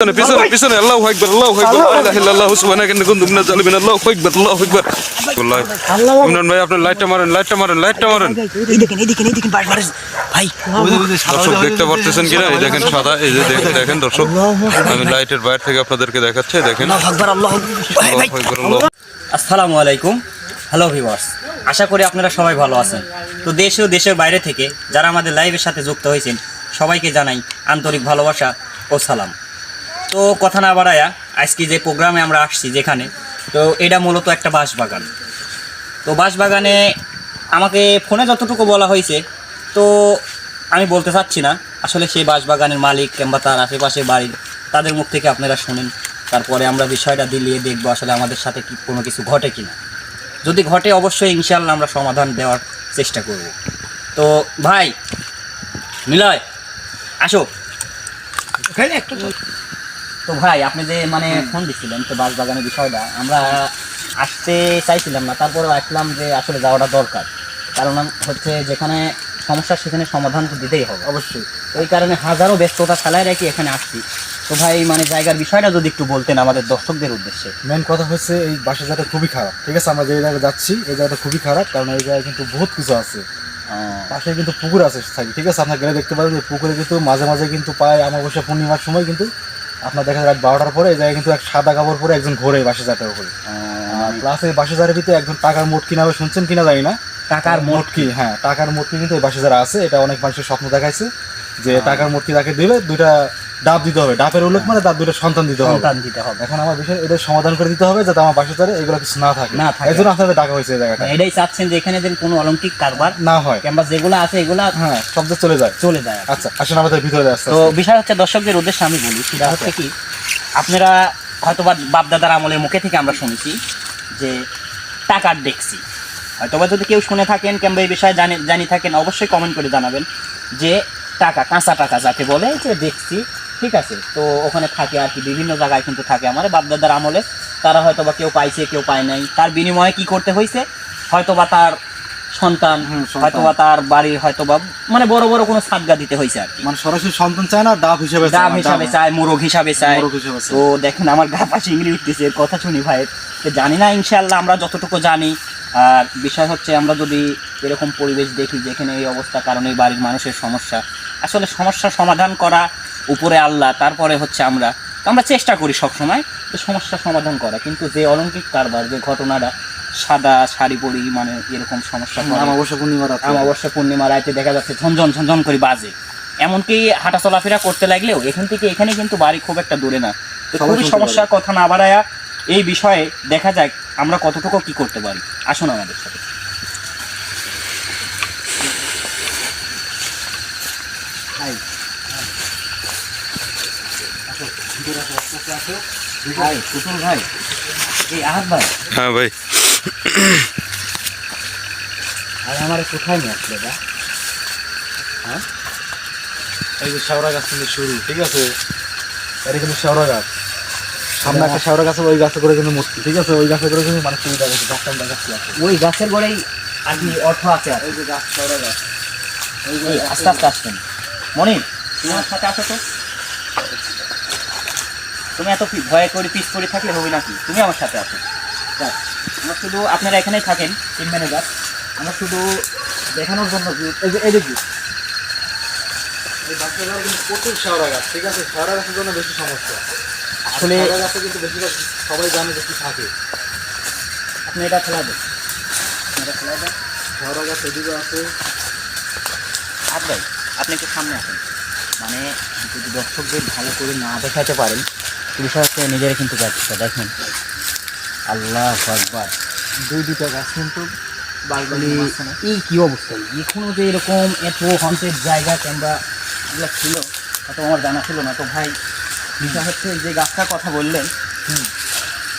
পিছনে পিছনে পিছনে আল্লাহু আকবার আল্লাহু আকবার লা ইলাহা ইল্লাল্লাহু সুবহানাকা ইন্নী কুনতু মিনাজ জালিমিন আল্লাহু আকবার আল্লাহু আকবার আল্লাহ ইমরান ভাই আপনি লাইটটা মারেন লাইটটা মারেন লাইটটা মারেন এই দেখেন এই দেখেন এই দেখেন ভাই দর্শক দেখতে পারতেছেন কিনা এই দেখেন সাদা এই যে দেখ- দেখেন দর্শক আমি লাইটের বাইরে থেকে আপনাদেরকে দেখাচ্ছি দেখেন আল্লাহু আকবার আল্লাহু আকবার ভাই, ভাই। আল্লাহু আকবার আল্লাহু আসসালামু আলাইকুম হ্যালো ভিউয়ার্স আশা করি আপনারা সবাই ভালো আছেন। তো দেশ ও দেশের বাইরে থেকে যারা আমাদের লাইভের সাথে যুক্ত হয়েছেন সবাইকে জানাই আন্তরিক ভালোবাসা ও সালাম। তো কথা না বাড়ায়া আজকে যে প্রোগ্রামে আমরা আসছি যেখানে, তো এটা মূলত একটা বাঁশবাগান। তো বাঁশবাগানে আমাকে ফোনে যতটুকু বলা হয়েছে, তো আমি বলতে চাচ্ছি না, আসলে সেই বাঁশবাগানের মালিক কিংবা তার আশেপাশে বাড়ির, তাদের মুখ থেকে আপনারা শুনেন, তারপরে আমরা বিষয়টা দিলিয়ে দেখব আসলে আমাদের সাথে কি কোনো কিছু ঘটে কিনা। যদি ঘটে অবশ্যই ইনশাল্লাহ আমরা সমাধান দেওয়ার চেষ্টা করব। তো ভাই, নিলয়, আসো। তো ভাই আপনি যে মানে ফোন দিচ্ছিলেন তো বাস বাগানের বিষয়টা আমরা আসতে চাইছিলাম না তারপরে আসলাম যে আসলে যাওয়াটা দরকার। কারণ হচ্ছে যেখানে সমস্যা সেখানে সমাধান তো দিতেই হবে। অবশ্যই। ওই কারণে হাজারো ব্যস্ততা ফেলায় রেখে এখানে আসছি। তো ভাই মানে জায়গার বিষয়টা যদি একটু বলতেন আমাদের দর্শকদের উদ্দেশ্যে। মেন কথা হচ্ছে এই বাসের জায়গাটা খুবই খারাপ ঠিক আছে? আমরা যে জায়গায় যাচ্ছি এই জায়গাটা খুবই খারাপ কারণ এই জায়গায় কিন্তু বহুত কিছু আছে। পাশে কিন্তু পুকুর আছে থাকি ঠিক আছে? আপনার গেলে দেখতে পারেন যে পুকুরে কিন্তু মাঝে মাঝে কিন্তু পায় অমাবস্যা পূর্ণিমার সময় কিন্তু আপনার দেখা যায় বারোটার পরে এই জায়গায় কিন্তু এক সাদা কাপড় পরে একজন ঘোরে বাসে যাতে ওখানে প্লাস এই বাসে জারের ভিতরে একজন টাকার মোট কিনা শুনছেন কিনা জানি না? টাকার মোট মোটকি। হ্যাঁ টাকার মোটকি কিন্তু এই বাসে যারা আছে এটা অনেক মানুষের স্বপ্ন দেখাইছে যে টাকার মোটকি তাকে দিলে দুইটা ডাব দিতে হবে। ডাবের উল্লেখ মানে তার দুটো সন্তান দিতে হবে। সন্তান দিতে হবে। এখন আমার বিষয় এটা সমাধান করে দিতে হবে যাতে আমার বাসা এগুলো কিছু না থাকে। না থাকে। এই জন্য আপনাদের টাকা হয়েছে এই জায়গাটা। এটাই চাচ্ছেন যে এখানে যেন কোনো অলৌকিক কারবার না হয়। কিংবা যেগুলো আছে এগুলো হ্যাঁ শব্দ চলে যায়। চলে যায় আচ্ছা আসেন আমাদের ভিতরে আসতে তো বিষয় হচ্ছে দর্শকদের উদ্দেশ্যে আমি বলি সেটা হচ্ছে কি আপনারা হয়তোবা বাপদাদার আমলের মুখে থেকে আমরা শুনেছি যে টাকার দেখছি হয়তোবা যদি কেউ শুনে থাকেন কিংবা এই বিষয়ে জানি জানি থাকেন অবশ্যই কমেন্ট করে জানাবেন যে টাকা কাঁচা টাকা যাকে বলে যে দেখছি ঠিক আছে তো ওখানে থাকে আর কি বিভিন্ন জায়গায় কিন্তু থাকে আমার। বাপদাদার আমলে তারা হয়তোবা কেউ পাইছে কেউ পায় নাই। তার বিনিময়ে কি করতে হয়েছে হয়তো বা তার সন্তান হয়তো বা হয়তোবা তার বাড়ির হয়তোবা মানে বড় বড় কোনো সাদগা দিতে হয়েছে আর কি। মানে সরাসরি সন্তান চায় না ডাব হিসেবে ডাব। হিসাবে চায় মোরগ হিসেবে চায়। তো দেখেন আমার গা পাশে ইংলি উঠতেছে কথা শুনি ভাই। জানি না ইনশাল্লাহ আমরা যতটুকু জানি। আর বিষয় হচ্ছে আমরা যদি এরকম পরিবেশ দেখি যেখানে এই অবস্থা কারণে বাড়ির মানুষের সমস্যা। আসলে সমস্যার সমাধান করা উপরে আল্লাহ তারপরে হচ্ছে আমরা। তো আমরা চেষ্টা করি সবসময় তো সমস্যার সমাধান করা। কিন্তু যে অলৌকিক কারবার যে ঘটনাটা সাদা শাড়ি পরি মানে এরকম সমস্যা। অমাবস্যা পূর্ণিমা রাতে। অমাবস্যা পূর্ণিমা রাতে দেখা যাচ্ছে ঝনঝন ঝনঝন করে বাজে। এমনকি হাঁটা চলাফেরা করতে লাগলেও এখান থেকে এখানে কিন্তু বাড়ি খুব একটা দূরে না। তো খুবই সমস্যার কথা না বাড়ায়া এই বিষয়ে দেখা যাক আমরা কতটুকু কি করতে পারি। আসুন আমাদের সাথে। ভাই ভাই। এই আহাত ভাই। হ্যাঁ ভাই। আর আমার কোথায় নিয়ে আসলে বা এই যে শেওড়া গাছ কিন্তু শুরু ঠিক আছে? এটা কিন্তু শেওড়া গাছ। সামনে একটা শেওড়া গাছ ওই গাছে করে কিন্তু ঠিক আছে? ওই গাছে করে কিন্তু মানে সুবিধা গেছে আছে ওই গাছের গোড়াই আর কি অর্থ আছে আর এই যে গাছ শেওড়া গাছ। এই আস্তে আস্তে আসতেন মনি তুমি আমার সাথে আসো তো। তুমি এত ভয় করে পিস করে থাকলে হবে নাকি? তুমি আমার সাথে আসো আমরা শুধু আপনারা এখানেই থাকেন টিম ম্যানেজার আমরা শুধু দেখানোর জন্য এই যে এই গাছটা কিন্তু প্রচুর শেওড়া গাছ ঠিক আছে? শেওড়া গাছের জন্য বেশি সমস্যা। আসলে শেওড়া গাছে কিন্তু বেশিরভাগ সবাই জানে যে কি থাকে। আপনি এটা খেলা দেন। এটা খেলা দেন। শেওড়া গাছ এদিকে আছে। হাত ভাই আপনি একটু সামনে আসেন। মানে যদি দর্শকদের ভালো করে না দেখাতে পারেন বিষয় হচ্ছে নিজেরা কিন্তু যাচ্ছে দেখেন। আল্লাহ আকবার। দুই দুইটা গাছ কিন্তু এই কি অবস্থা? এখনও যে এরকম এত হন্টেড জায়গা কিংবা এগুলো ছিল হয়তো আমার জানা ছিল না। তো ভাই বিষয় হচ্ছে যে গাছটার কথা বললেন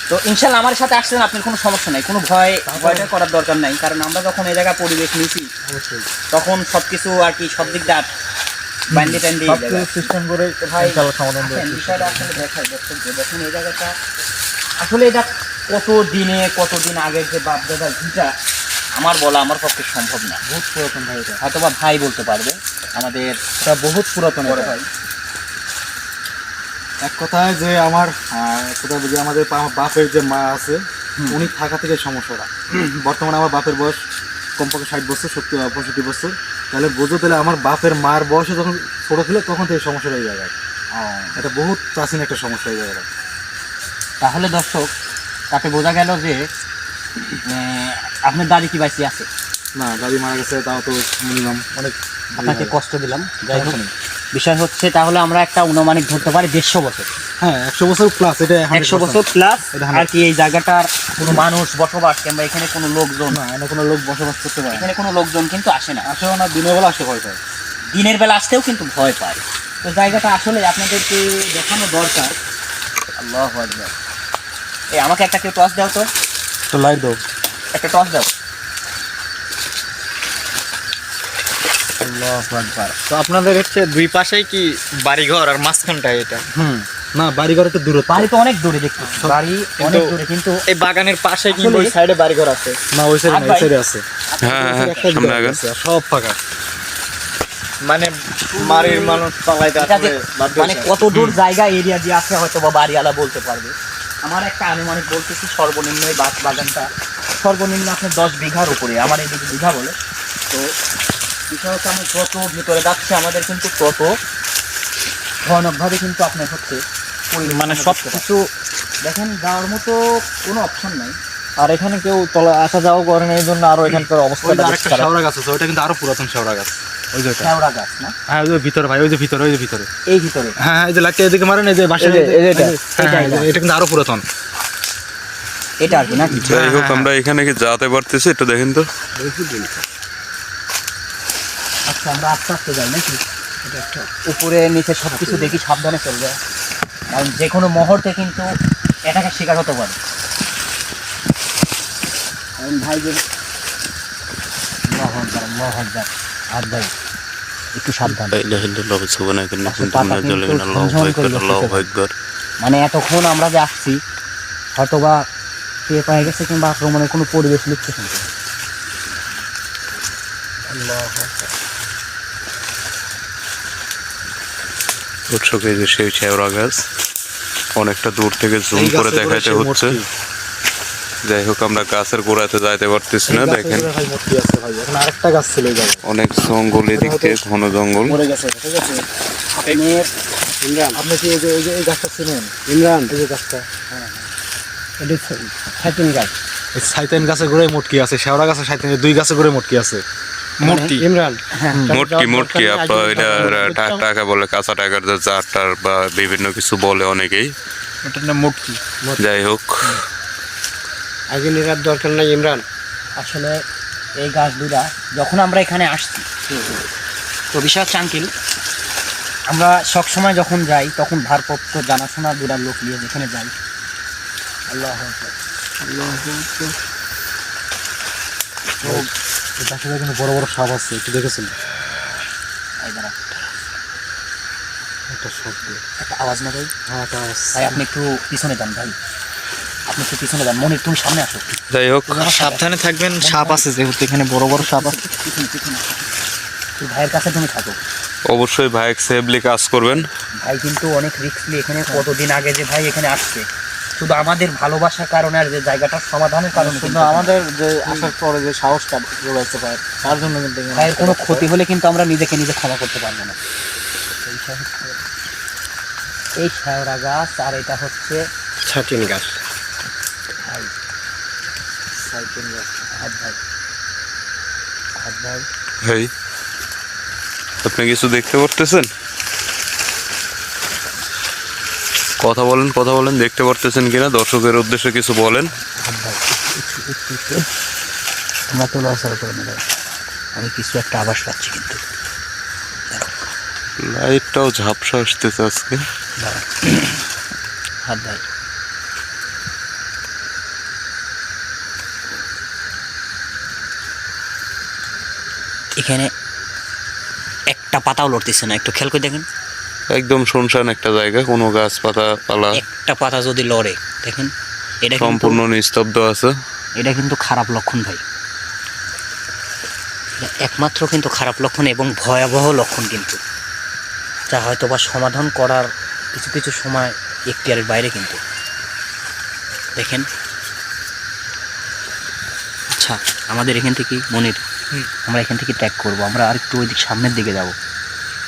তো ইনশাল্লাহ আমার সাথে আসছেন আপনার কোনো সমস্যা নাই। কোনো ভয় ভয়টা করার দরকার নাই। কারণ আমরা যখন এই জায়গায় পরিবেশ নিয়েছি অবশ্যই। তখন সব কিছু আর কি সব দিক দিয়ে বান্ডি টান্ডি সব কিছু সিস্টেম করে ইনশাআল্লাহ সমাধান দেওয়ার বিষয়টা আসলে দেখাই দর্শকদের দেখুন এই জায়গাটা। আসলে এটা কত দিনে কতদিন আগের যে বাপদাদার ভিটা আমার বলা আমার পক্ষে সম্ভব না। বহুত পুরাতন ভাই এটা। হয়তো বা ভাই বলতে পারবে আমাদের এটা বহুত পুরাতন বড় ভাই। এক কথায় যে আমার কোথায় যে আমাদের বাপের যে মা আছে উনি থাকা থেকে সমস্যাটা বর্তমানে আমার বাপের বয়স কমপক্ষে ষাট বছর সত্তর পঁয়ষট্টি বছর। তাহলে বোঝো তাহলে আমার বাপের মার বয়সে যখন ছোটো ছিল তখন থেকে সমস্যা এই জায়গায় এটা বহুত প্রাচীন একটা সমস্যা এই জায়গাটা তাহলে দর্শক তাতে বোঝা গেল যে আপনার দাদি কি বাইসি আছে? না দাদি মারা গেছে তাও তো মিনিমাম অনেক আপনাকে কষ্ট দিলাম। যাই হোক বিষয় হচ্ছে তাহলে আমরা একটা অনুমানিক ধরতে পারি দেড়শো বছর। হ্যাঁ একশো বছর প্লাস এটা একশো বছর। প্লাস এটা আর কি এই জায়গাটার কোনো মানুষ বসবাস কিংবা এখানে কোনো লোকজন? না এটা কোনো লোক বসবাস করতে পারে না। এখানে কোনো লোকজন কিন্তু আসে না। আসেও না দিনের বেলা আসে ভয় পায়। দিনের বেলা আসতেও কিন্তু ভয় পায়। তো জায়গাটা আসলে আপনাদেরকে দেখানো দরকার। আল্লাহ আকবার। এই আমাকে একটা কেউ টস দাও তো। তো লাইট দাও। একটা টস দাও। আল্লাহ আকবার। তো আপনাদের হচ্ছে দুই পাশেই কি বাড়িঘর আর মাঝখানটায় এটা? হুম। না বাড়ি ঘর একটু দূরত্ব। বাড়ি তো অনেক দূরে দেখতে বাড়ি অনেক দূরে কিন্তু এই বাগানের পাশে কিন্তু ওই সাইডে বাড়িঘর আছে। না ওই সাইডে না সাইডে আছে। হ্যাঁ হ্যাঁ সব ফাঁকা। মানে বাড়ির মানুষ পালাইতে মানে কত দূর জায়গা এরিয়া দিয়ে আছে হয়তো বা বাড়িওয়ালা বলতে পারবে। আমার একটা আনুমানিক বলতেছি সর্বনিম্ন এই বাগ বাগানটা সর্বনিম্ন আপনার দশ বিঘার উপরে। আমার এদিকে বিঘা বলে। তো বিষয় হচ্ছে আমি যত ভিতরে যাচ্ছে আমাদের কিন্তু তত ভয়ানকভাবে কিন্তু আপনার হচ্ছে মানে সব কিছু দেখেন যাওয়ার মতো কোনো অপশন নাই। আর এখানে কেউ তলা আসা যাওয়া করে না এই জন্য আরও এখানকার আরেকটা শেওড়া গাছ আছে ওইটা কিন্তু আরও পুরাতন শেওড়া গাছ। ওই যে কেওড়া গাছ না? হ্যাঁ ওই ভিতরে ভাই ওই যে ভিতরে ওই যে ভিতরে। এই ভিতরে? হ্যাঁ হ্যাঁ এই যে এদিকে মারেন এই যে বাসা এই যে- এই যে এটা। এটা কিন্তু আরও পুরাতন। এটা আর কি নাকি? যাই হোক আমরা এখানে কি যেতে পারতেছি এটা দেখেন তো। আচ্ছা আমরা আস্তে আস্তে যাই নাকি? উপরে নিচে সবকিছু দেখি সাবধানে চলবে কারণ যে কোনো মুহূর্তে কিন্তু এটাকে শিকার হতে পারে। কারণ ভাই যে আল্লাহু আকবার, আল্লাহু ভাই একটু সাবধান। মানে এতক্ষণ আমরা যে আসছি হয়তো বা পেয়ে পায়ে গেছে কিংবা আক্রমণের কোনো পরিবেশ লিখছে কিন্তু এই যে সেই শেওড়া গাছ অনেকটা দূর থেকে জুম করে দেখাইতে হচ্ছে। যাই হোক আমরা গাছের গোড়াতে যাইতে পারতেছি না দেখেন। গাছ অনেক জঙ্গল এদিক থেকে ঘন জঙ্গল। গেছে আপনি কি এই যে এই যে গাছটা চিনেন? ইমরান। এই যে গাছটা। এটা ছাতিন গাছ। এই সাইতেন গাছের গোড়ায় মুটকি আছে শেওড়া গাছের সাইতেন দুই গাছের গোড়ায় মুটকি আছে। মূর্তি। ইমরান। মোটকি মোটকি আপনার এটা টাকা বলে কাঁচা টাকার যে চার টার বা বিভিন্ন কিছু বলে অনেকেই। ওটার নাম মূর্তি। যাই হোক। আগে নেওয়ার দরকার নাই ইমরান। আসলে এই গাছ দুটা যখন আমরা এখানে আসছি তো বিষয় হচ্ছে আঙ্কিল আমরা সবসময় যখন যাই তখন ভারপ্রাপ্ত জানাশোনা দুটা লোক নিয়ে যেখানে যাই আল্লাহ আকবার। এই কিন্তু বড় বড় সাপ আছে একটু দেখেছেন এই একটা শব্দ একটা আওয়াজ না ভাই? হ্যাঁ একটা আওয়াজ। ভাই আপনি একটু পিছনে যান ভাই। আপনি একটু পিছনে যান মনির তুমি সামনে আসো। যাই হোক সাবধানে থাকবেন সাপ আছে যেহেতু এখানে বড় বড় সাপ আছে। ভাইয়ের কাছে তুমি থাকো। অবশ্যই ভাই সেফলি কাজ করবেন। ভাই কিন্তু অনেক রিস্কলি এখানে কতদিন আগে যে ভাই এখানে আসছে। শুধু আমাদের ভালোবাসার কারণে আর যে জায়গাটার সমাধানের কারণে শুধু কিন্তু আমাদের যে আসার পরে যে সাহসটা যোগাইতে পারে তার জন্য কিন্তু ভাইয়ের কোনো ক্ষতি হলে কিন্তু আমরা নিজেকে নিজে ক্ষমা করতে পারব না। এই শায়রা গাছ আর এটা হচ্ছে ছাটিন গাছ। ভাই গাছ। হাত ভাই হাত ভাই ভাই আপনি কিছু দেখতে পারতেছেন? কথা বলেন কথা বলেন দেখতে পারতেছেন কিনা? দর্শকের উদ্দেশ্যে কিছু বলেন। তোমরা তো লসার করে নেবে আমি কিছু একটা আবাস পাচ্ছি কিন্তু। লাইটটাও ঝাপসা আসতেছে আজকে। হাত ভাই এখানে একটা পাতাও লড়তেছে না। একটু খেয়াল করে দেখেন। একদম শুনশান একটা জায়গা কোনো গাছপাতা পালা। একটা পাতা যদি লড়ে দেখেন এটা সম্পূর্ণ নিস্তব্ধ আছে। এটা কিন্তু খারাপ লক্ষণ ভাই। একমাত্র কিন্তু খারাপ লক্ষণ এবং ভয়াবহ লক্ষণ কিন্তু। যা হয়তো বা সমাধান করার কিছু কিছু সময় এখতিয়ারের বাইরে কিন্তু। দেখেন। আচ্ছা আমাদের এখান থেকে মনির আমরা এখান থেকে ত্যাগ করব। আমরা আর একটু ওই দিক সামনের দিকে যাব।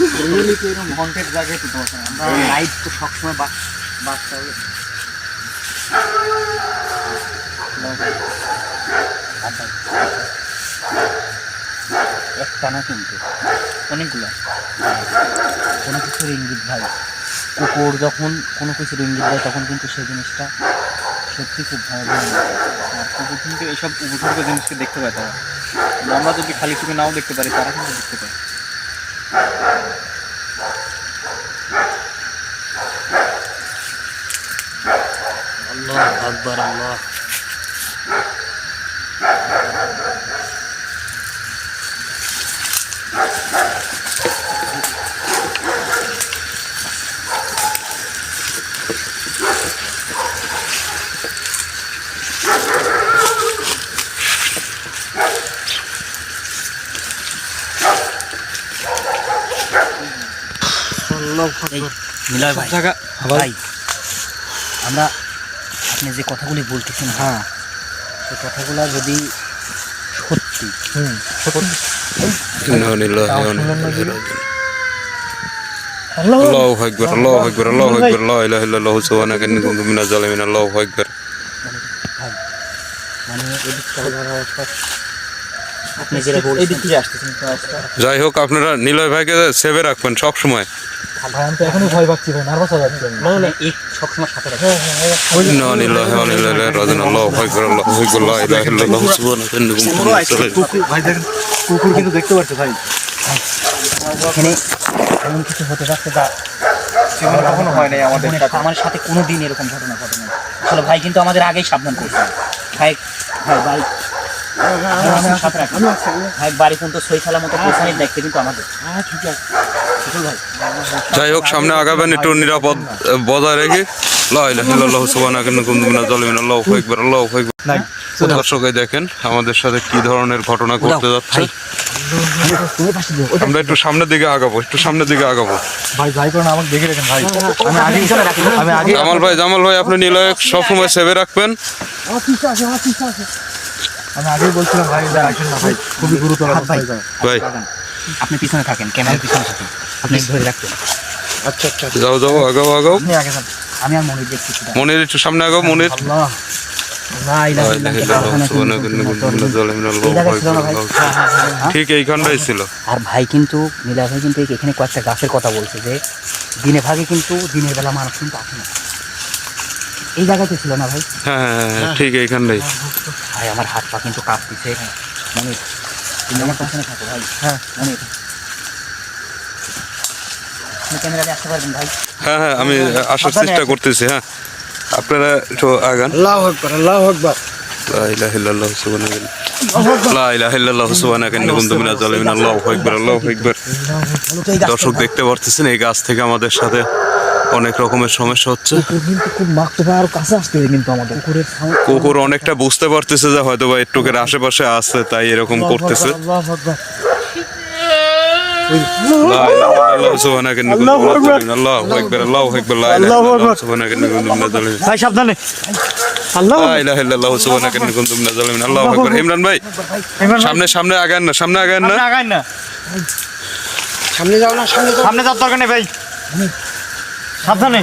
আল্লাহ আকবার। আমরা এগুলো সব নষ্ট লাইট তো সবসময় বাস বাসতে হবে একটা না কিন্তু অনেকগুলো। কোনো কিছুর ইঙ্গিত ভাই কুকুর যখন কোনো কিছুর ইঙ্গিত দেয় তখন কিন্তু সেই জিনিসটা সত্যি খুব ভয়াবহ হয়ে কুকুর কিন্তু এইসব উপসর্গ জিনিসকে দেখতে পায় তারা। আমরা যদি খালি চোখে নাও দেখতে পারি তারা কিন্তু দেখতে পায়। আল্লাহ আকবার আল্লাহ এই, নিলয় ভাই ভাই আমরা আপনি যে কথাগুলি বলতেছেন হ্যাঁ সেই কথাগুলো যদি সত্যি ইন্না লিল্লাহি ওয়া ইন্না ইলাইহি রাজিউন আল্লাহু আকবার আল্লাহু আকবার আল্লাহু আকবার লা ইলাহা ইল্লাল্লাহু সুবহানাকা ইন্নী কুনতু মিনাজ জালিমিন আল্লাহু আকবার মানে এদিক চলে যাওয়ার অবস্থা আপনি যেটা বলছেন যাই হোক আপনারা নিলয় ভাইকে সেভে রাখবেন সব সময় ভাই আমি তো এখনই ভয় পাচ্ছি ভাই নার্ভাস হয়ে যাচ্ছি আমি। মানে সবসময় সাথে কুনতু জালিমিন কুকুর ভাই দেখেন কুকুর কিন্তু দেখতে পাচ্ছে ভাই। এখানে এমন কিছু হতে যাচ্ছে যা জীবনে কখনো হয় নাই আমাদের সাথে। আমার সাথে কোনো দিন এরকম ঘটনা ঘটে না আসলে ভাই কিন্তু আমাদের আগেই সাবধান করছে। ভাই ভাই ভাই সাথে রাখেন। ভাই বাড়ি পর্যন্ত সই খেলার মতো দায়িত্ব কিন্তু আমাদের। হ্যাঁ ঠিক আছে। যাই হোক সামনে আগাবেন একটু নিরাপদ বজায় রেখে। দর্শক দেখেন আমাদের সাথে কি ধরনের ঘটনা ঘটতে যাচ্ছে। আমরা একটু সামনের দিকে আগাবো একটু সামনের দিকে আগাবো। ভাই যাই করেন আমাকে দেখে রাখেন ভাই। আমি আগে আমি আগে জামাল ভাই জামাল ভাই আপনি নিলয় সবসময় সেভে রাখবেন। আমি আগেই বলছিলাম ভাই না ভাই। খুবই গুরুতর। যায় ভাই। আপনি পিছনে থাকেন ক্যামেরার পিছনে থাকেন। আপনি ধরে রাখবেন আচ্ছা আচ্ছা যাও যাও আগাও আগাও। আপনি আগে যান। আমি আর মনে দেখছি মনির একটু সামনে আগাও মনির। আল্লাহ। ঠিক এইখানটাই ছিল। আর ভাই কিন্তু নীলা ভাই কিন্তু এখানে কয়েকটা গাছের কথা বলছে যে দিনে ভাগে কিন্তু দিনের বেলা মানুষ কিন্তু আসে না। এই জায়গাতে ছিল না ভাই? হ্যাঁ হ্যাঁ, হ্যাঁ ঠিক এইখানটাই। ভাই আমার হাত পা কিন্তু কাঁপতেছে। মানে তুমি আমার পেছনে থাকো ভাই। হ্যাঁ। মানে আপনি ক্যামেরাতে আসতে পারবেন ভাই। হ্যাঁ হ্যাঁ আমি আসার চেষ্টা করতেছি হ্যাঁ। আপনারা একটু আগান। আল্লাহ আকবার আল্লাহ আকবার। লা ইলাহা ইল্লাল্লাহু সুবহানাকা লা ইলাহা ইল্লাল্লাহু সুবহানাকা ইন্নী কুনতু মিনাজ জালিমিন। আল্লাহু আকবার আল্লাহু আকবার। দর্শক দেখতে পারতেছেন এই গাছ থেকে আমাদের সাথে অনেক রকমের সমস্যা হচ্ছে। কুকুর অনেকটা বুঝতে পারতেছে যে হয়তো বা একটুকের আশেপাশে আছে তাই এরকম করতেছে। সামনে সামনে আগান না সামনে আগান না সামনে যাও না সামনে যাও সামনে যাওয়ার দরকার নেই ভাই সাবধানে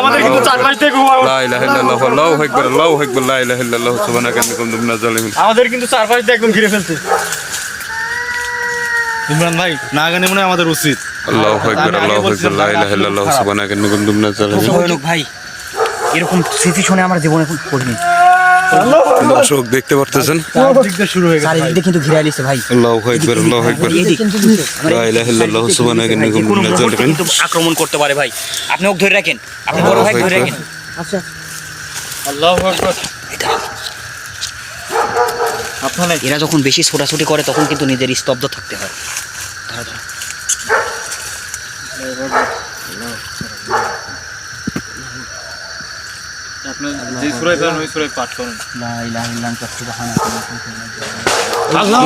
আমাদের কিন্তু চারপাশ থেকে ঘুমাবো। লা ইলাহা ইল্লাল্লাহু আল্লাহু আকবার আল্লাহু আকবার লা ইলাহা ইল্লাল্লাহু সুবহানাকা ইন্নী কুনতু মিনাজ জালিমিন আমাদের কিন্তু চারপাশ দিয়ে একদম ঘিরে ফেলছে। ইমরান ভাই না গানে মনে হয় আমাদের উচিত। আল্লাহু আকবার আল্লাহু আকবার লা ইলাহা ইল্লাল্লাহু সুবহানাকা ইন্নী কুনতু মিনাজ জালিমিন ভাই এরকম স্মৃতি শুনে আমার জীবনে পড়িনি দর্শক দেখতে পারতেছেন? চারদিক দিয়ে হয়ে কিন্তু ঘিরে ভাই। আল্লাহু আকবার আল্লাহু আকবার। লা ইলাহা ইল্লাল্লাহ সুবহানাকা ইন্নী কুনতু আক্রমণ করতে পারে ভাই। আপনি ওকে ধরে রাখেন। আপনি বড় ভাই ধরে রাখেন। আল্লাহ আকবার। আপনার এরা যখন বেশি ছোটাছুটি করে তখন কিন্তু নিজের স্তব্ধ থাকতে হয়। ধরো, ধরো। আপনার যে সুরায় পারেন ওই সুরায় পাঠ করুন। লা ইলাহা ইল্লা আনতা সুবহানাকা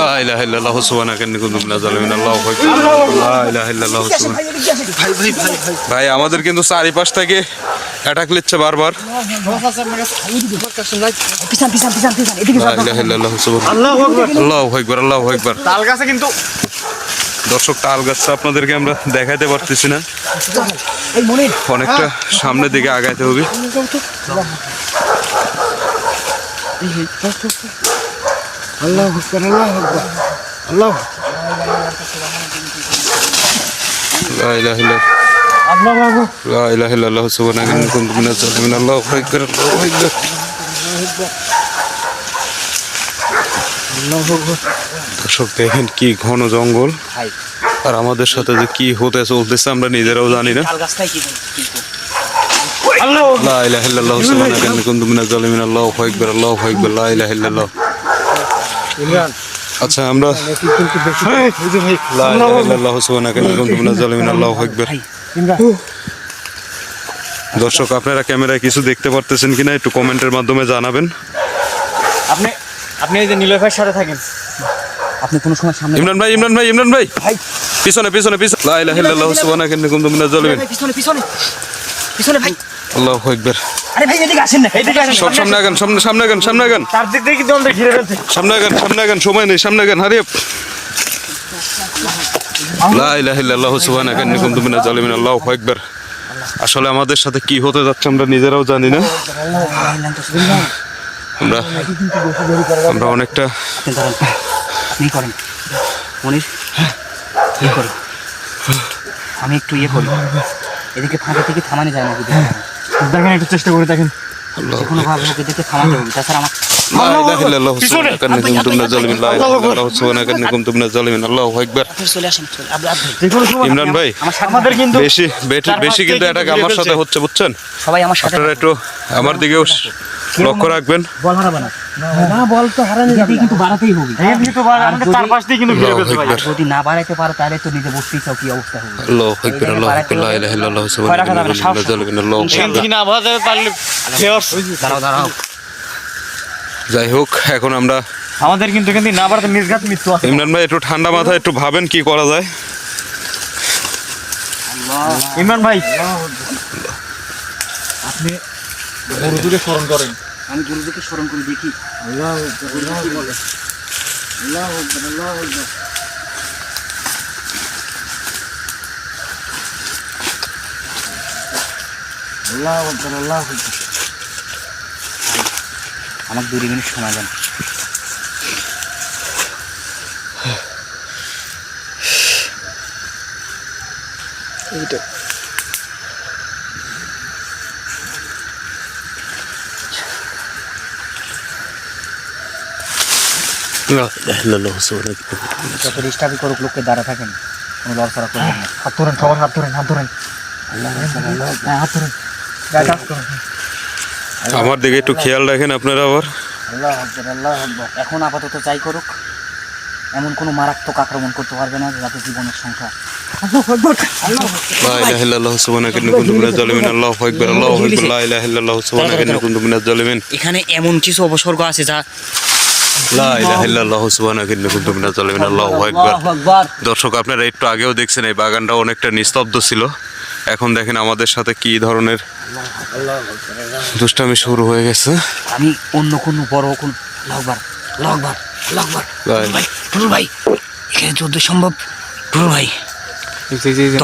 লা ইলাহা ইল্লাল্লাহ সুবহানাকা ইন্নী কুনতু মিনাজ জালিমিন আল্লাহু আকবার। লা ইলাহা ইল্লাল্লাহ ভাই আমাদের কিন্তু চারিপাশ থেকে অ্যাটাক লিচ্ছে বারবার। আল্লাহু আকবার আল্লাহু আকবার। তাল গাছে কিন্তু দর্শক তাল গাছটা আপনাদেরকে আমরা দেখাতে পারতেছি না। অনেকটা সামনের দিকে আগাইতে হবে। দর্শক দেখেন কি ঘন জঙ্গল। আর আমাদের সাথে যে কি হতে চলতেছে আমরা নিজেরাও জানি না। তাল গাছটাই কি কিন্তু। লা ইলাহা ইল্লাল্লাহ সুবহানাকা ইন্নী কুনতু মিনাজ জালিমিন আল্লাহু আকবার আল্লাহু আকবার লা ইলাহা ইল্লাল্লাহ। আচ্ছা আমরা দর্শক আপনারা ক্যামেরায় কিছু দেখতে পারতেছেন কিনা একটু কমেন্টের মাধ্যমে জানাবেন। আপনি আপনি এই যে সাথে থাকেন। আপনি কোনো সময় সামনে ইমরান ভাই ইমরান ভাই ইমরান ভাই। ভাই। পিছনে পিছনে পিছনে। লা ইলাহা ইল্লাল্লাহ সুবহানাকা ইন্নী কুনতু মিনাজ জালিমিন পিছনে পিছনে পিছনে ভাই। আল্লাহু আকবার। আরে ভাই এদিকে আসেন না এদিকে আসেন সব সামনে আগান সামনে সামনে আগান সামনে আগান। তার দিক দিয়ে কিন্তু ঘিরে ফেলছে? সামনে আগান সামনে আগান সময় নেই সামনে আগান হারিয়ে লা ইলাহা ইল্লাল্লাহ সুবহানাকা ইন্নী কুনতু মিনাজ জালিমিন আল্লাহু আকবার। আসলে আমাদের সাথে কি হতে যাচ্ছে আমরা নিজেরাও জানি না। আমরা আমরা অনেকটা আপনি করেন। মনির ইয়ে করুন। আমি একটু ইয়ে করি। এদিকে ফাঁকা থেকে থামানো যায় না কিন্তু। দেখেন একটু চেষ্টা করে দেখেন। যে কোনো ভাবে ওকে দেখে থামাতে হবে। তাছাড়া আমার ইমরান ভাই সাথে বেশি বেশি- কিন্তু আমার হচ্ছে বুঝছেন? সবাই আমার সাথে একটু আমার দিকেও লক্ষ্য রাখবেন। বল হারাবে না। না বল তো হারানি যাবে কিন্তু বাড়াতেই হবে। কিন্তু আমাদের যদি- চারপাশ দিয়ে কিন্তু ঘিরে। আর যদি না বাড়াইতে পারো তাহলে তো নিজে বুঝতেই চাও কি অবস্থা হবে। আল্লাহু আকবার আল্লাহু আকবার লা ইলাহা ইল্লাল্লাহ কুনতু আল্লাহু আকবার না। দাঁড়াও দাঁড়াও। যাই হোক এখন আমরা আমাদের কিন্তু এখান থেকে না বাড়াতে নির্ঘাত মৃত্যু আছে। ইমরান ভাই একটু ঠান্ডা মাথায় একটু ভাবেন কি করা যায়। ইমরান ভাই। গুরুদুরে স্মরণ করেন। আমি গুরুদেরকে স্মরণ করে দেখি। আল্লাহ আল্লাহ আমাকে দুই মিনিট সময় দেন। লা ইলাহা ইল্লাল্লাহ সুবহানাকা যত ডিস্টার্বই করুক লোককে দাঁড়া থাকেন। কোনো লড়ছড়া করবেন না। হাত ধরেন সবার হাত ধরেন হাত ধরেন। হ্যাঁ হাত ধরেন। আমার দিকে একটু খেয়াল রাখেন আপনারা আবার। আল্লাহ আকবার আল্লাহ আকবার। এখন আপাতত যাই করুক এমন কোনো মারাত্মক আক্রমণ করতে পারবে না যাতে জীবনের সংখ্যা এখানে এমন কিছু অবসর্গ আছে যা দর্শক আপনারা একটু আগেও দেখছেন এই বাগানটা অনেকটা নিস্তব্ধ ছিল। এখন দেখেন আমাদের সাথে কি ধরনের দুষ্টামি শুরু হয়ে গেছে। আমি অন্য কোনো বড় কোন ভাই। ভাই এখানে যুদ্ধ সম্ভব টুল ভাই।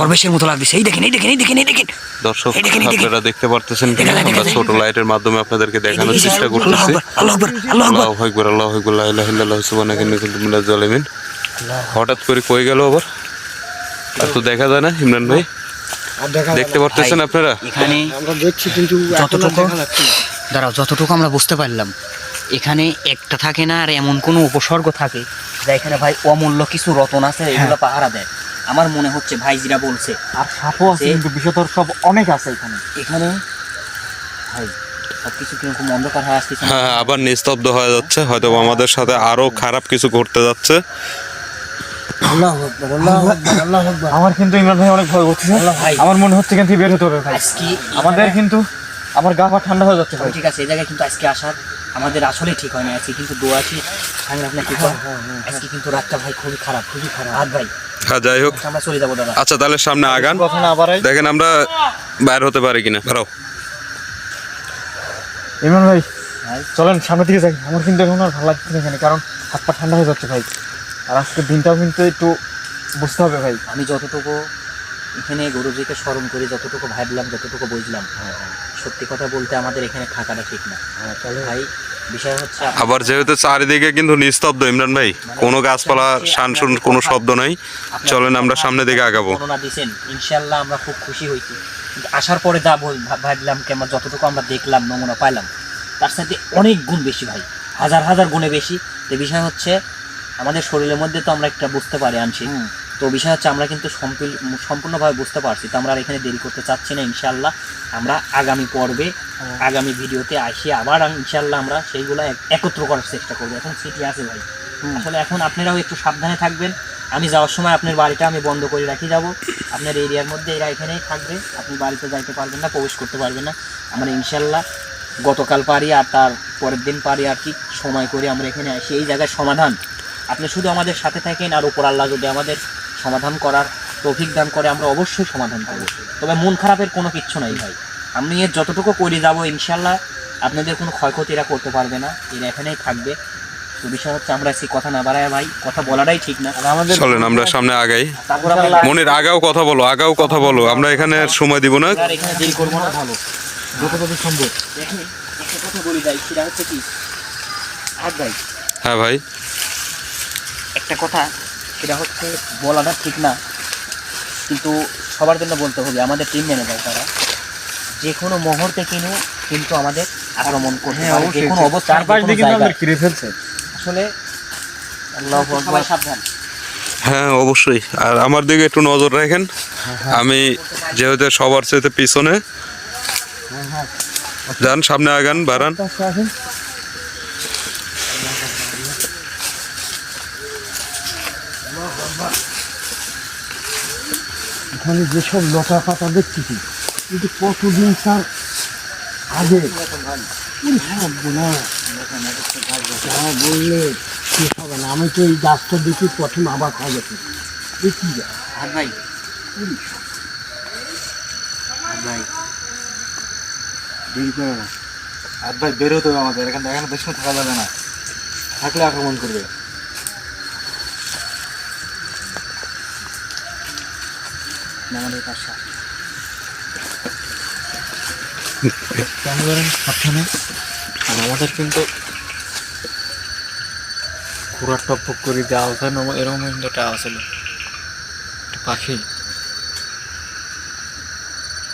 দরবেশের মতো লাগছে এই দেখেন এই দেখেন এই দেখেন এই দেখেন। দর্শক। আপনারা দেখতে পারতেছেন কিনা? আমরা ছোট লাইটের মাধ্যমে আপনাদেরকে দেখানোর চেষ্টা আল্লাহু করতেছি। আকবার, আল্লাহু আকবার। আল্লাহু আকবার আল্লাহু আকবার লা ইলাহা ইল্লাল্লাহ সুবহানাকা ইন্নী কুনতু মিনাজ জালিমিন হঠাৎ করে কই গেল আবার? আর তো দেখা যায় না ইমরান ভাই। দেখতে পারতেছেন আপনারা? এখানে আমরা দেখছি কিন্তু যতটুকু। দাঁড়াও যতটুকু আমরা বুঝতে পারলাম এখানে একটা থাকে না আর এমন কোনো উপসর্গ থাকে যা এখানে ভাই অমূল্য কিছু রতন আছে এগুলো পাহারা দেয়। আমার মনে হচ্ছে ভাই জিরা বলছে। আর সাপও আছে কিন্তু বিষধর সব অনেক আছে এখানে। এখানে ভাই সব কিছু কীরকম অন্ধকার হয়ে আসতেছে না? হ্যাঁ আবার নিস্তব্ধ হয়ে যাচ্ছে। হয়তো আমাদের সাথে আরও খারাপ কিছু ঘটতে যাচ্ছে। আমার কিন্তু ইমরান ভাই অনেক ভয় করছে ভাই। আমার মনে হচ্ছে এখান থেকে বের হতে হবে ভাই। আমাদের কিন্তু আমার গা পা ঠান্ডা হয়ে যাচ্ছে ভাই। ঠিক আছে এই জায়গায় কিন্তু আজকে আসার আমাদের আসলে ঠিক হয় না আজকে কিন্তু দোয়াছি সাংরে কি কয়? আজকে কিন্তু রাতটা ভাই খুবই খারাপ খুবই খারাপ। আর ভাই হ্যাঁ যাই হোক। আমরা চলে যাব দাদা। আচ্ছা তাহলে সামনে আগান। কথা না আবার দেখেন আমরা বাইর হতে পারি কিনা। বেরো ইমরান ভাই ভাই। চলেন সামনের দিকে যাই। আমার কিন্তু এখন আর ভালো লাগছে না এখানে কারণ হাত পা ঠান্ডা হয়ে যাচ্ছে ভাই। আর আজকের দিনটাও কিন্তু একটু বুঝতে হবে ভাই। আমি যতটুকু এখানে গুরুজিকে স্মরণ করি যতটুকু ভাবলাম যতটুকু বুঝলাম সত্যি কথা বলতে আমাদের এখানে থাকাটা ঠিক না। ভাই বিষয় হচ্ছে আপনার- আবার যেহেতু চারিদিকে কিন্তু নিস্তব্ধ ইমরান ভাই কোনো গাছপালা শান শুন কোনো শব্দ নাই। চলেন আমরা সামনের দিকে আগাবো। ইনশাল্লাহ আমরা খুব খুশি হইছি। কিন্তু আসার পরে যা বল- ভাবলাম কি আমরা যতটুকু আমরা দেখলাম নমুনা পাইলাম তার সাথে অনেক গুণ বেশি ভাই হাজার হাজার গুণে বেশি। তো বিষয় হচ্ছে আমাদের শরীরের মধ্যে তো আমরা একটা বুঝতে পারি আনছি তো বিষয় হচ্ছে আমরা কিন্তু সম্পূর্ণভাবে বুঝতে পারছি। তো আমরা আর এখানে দেরি করতে চাচ্ছি না ইনশাল্লাহ আমরা আগামী পর্বে আগামী ভিডিওতে আসি আবার ইনশাল্লাহ আমরা সেইগুলো এক- একত্র করার চেষ্টা করব। এখন সিটি আছে ভাই। আসলে এখন আপনারাও একটু সাবধানে থাকবেন। আমি যাওয়ার সময় আপনার বাড়িটা আমি বন্ধ করে রাখি যাব। আপনার এরিয়ার মধ্যে এরা এখানেই থাকবে। আপনি বাড়িতে যাইতে পারবেন না প্রবেশ করতে পারবেন না। আমরা ইনশাল্লাহ গতকাল পারি আর তার পরের দিন পারি আর কি। সময় করে আমরা এখানে আসি। এই জায়গায় সমাধান। আপনি শুধু আমাদের সাথে থাকেন আর উপর আল্লাহ যদি আমাদের সমাধান করার তৌফিক দান করে আমরা অবশ্যই সমাধান করব তবে মন খারাপের কোনো কিচ্ছু নাই ভাই। আমি এর যতটুকু করে যাব ইনশাল্লাহ আপনাদের কোনো ক্ষয়ক্ষতি এরা করতে পারবে না। এরা এখানেই থাকবে। তো বিষয় হচ্ছে আমরা আজকে কথা না বাড়ায় ভাই কথা বলাটাই ঠিক না। আমাদের চলেন আমরা সামনে আগাই। মনির আগাও কথা বলো আগাও কথা বলো। আমরা এখানে আর সময় দিব না। আর এখানে দেরি করব না ভালো। যতটুকু সম্ভব। দেখেন একটা কথা বলি যাই সেটা হচ্ছে কি? আর ভাই হ্যাঁ ভাই। একটা কথা সেটা হচ্ছে বলাটা ঠিক না। কিন্তু সবার জন্য বলতে হবে আমাদের টিম ম্যানেজার তারা। যে কোনো মুহূর্তে কিন্তু কিন্তু আমাদের আক্রমণ করতে পারে। যে কোনো হ্যাঁ, আমাদের ঘিরে ফেলছে। আসলে আল্লাহ সবাই সাবধান। হ্যাঁ অবশ্যই। আর আমার দিকে একটু নজর রাখেন। আমি যেহেতু সবার চাইতে পিছনে। যান সামনে আগান বাড়ান। এখানে যেসব লতা পাতা দেখতেছি কিন্তু কতদিন তার আগে। যা বললে শেষ হবে না। আমি তো এই গাছটা দেখি প্রথম আবার খাওয়া গেছে। দেখি আর ভাই আর ভাই দেরি করে না আর ভাই বের হতে হবে আমাদের। এখানে এখানে বেশি থাকা যাবে না। থাকলে আক্রমণ করবে। আমাদের। সাবধানে? আর আমাদের কিন্তু পুরা টপক করে দেওয়া আছে এরকম কিন্তু একটা একটা পাখি।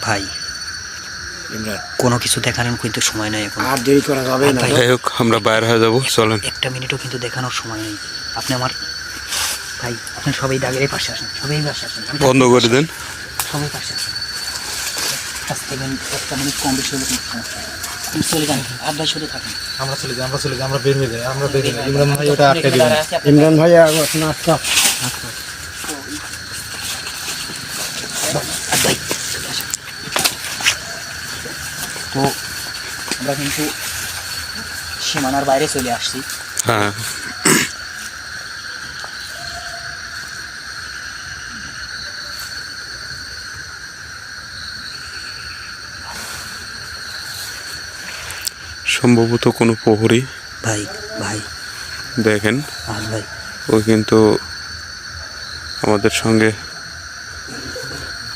ভাই কোনো কিছু দেখানোর কিন্তু সময় নাই এখন। আর দেরি করা যাবে না যাই হোক আমরা বাইরে হয়ে যাব চলেন। একটা মিনিটও কিন্তু দেখানোর সময় নেই। আপনি আমার ভাই আপনি সবাই দাগের পাশে আসেন সবাই পাশে আসেন। বন্ধ করে দেন। সবাই পাশে আসেন। পাঁচ থেকে একটা মিনিট কম বেশি হলে চলে যান থাকেন। আমরা চলে যাই আমরা চলে যাই আমরা বের হয়ে যাই আমরা বের হয়ে যাই। ইমরান ভাই ওটা আটকে দিবেন। দাঁড়ায় আছে, আপনি- ইমরান ভাই এখন আজকে আর ভাই চলে আসেন। তো আমরা কিন্তু সীমানার বাইরে চলে আসছি। হ্যাঁ। সম্ভবত কোনো প্রহরী। ভাই ভাই। দেখেন ভাই। ও কিন্তু আমাদের সঙ্গে।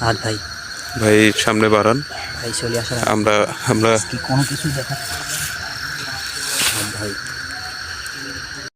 আর ভাই। ভাই সামনে বাড়ান। ভাই চলে আমরা আমরা কোনো কিছু দেখা